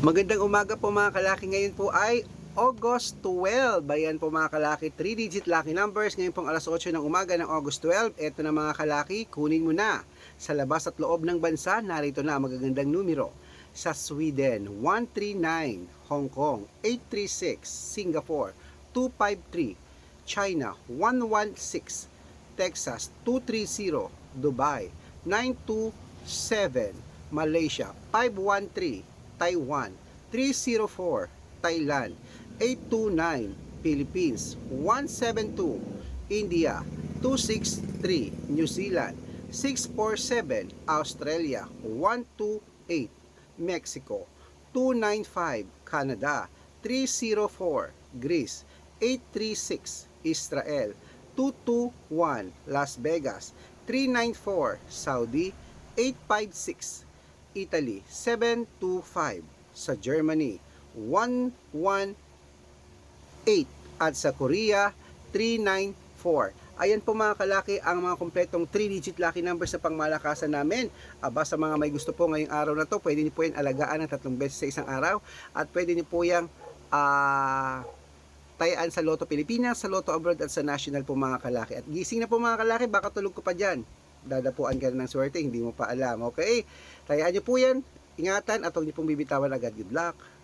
Magandang umaga po mga kalaki. Ngayon po ay August 12. Ayan po mga kalaki, 3-digit lucky numbers. Ngayon pong alas 8 ng umaga ng August 12. Ito na mga kalaki, kunin mo na. Sa labas at loob ng bansa, narito na ang magagandang numero. Sa Sweden, 139. Hong Kong, 836. Singapore, 253. China, 116. Texas, 230. Dubai, 927. Malaysia, 513. Taiwan, 304. Thailand, 829. Philippines, 172. India, 263. New Zealand, 647. Australia, 128. Mexico, 295. Canada, 304. Greece, 836. Israel, 221. Las Vegas, 394. Saudi, 856. Italy, 725. Sa Germany, 118. At sa Korea, 394. Ayan po mga kalaki ang mga kompletong 3-digit lucky numbers sa pangmalakasan namin. Aba sa mga may gusto po ngayong araw na to, pwede niyo po yan alagaan ng tatlong beses sa isang araw. At pwede niyo po yung ah tayaan sa Lotto Pilipinas, sa Lotto Abroad at sa National po mga kalaki. At gising na po mga kalaki, baka tulog ko pa dyan. Dadapuan ka ng swerte, hindi mo pa alam. Okay? Tayaan niyo po yan, ingatan at huwag niyo pong bibitawan agad. Good luck!